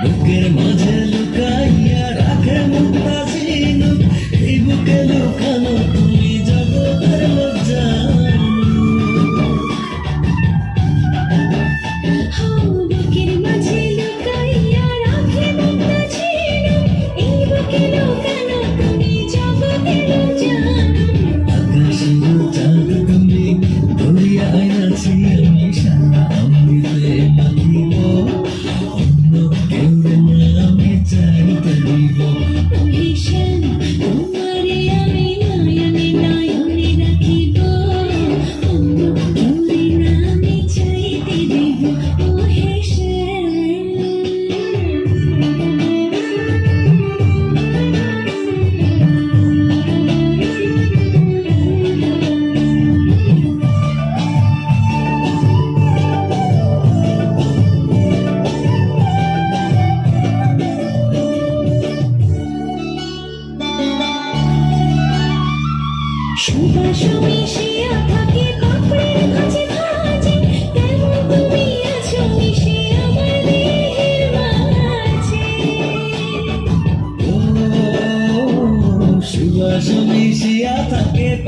বুকের মাঝে সুবাস মিশিয়া থাকে পাপড়ির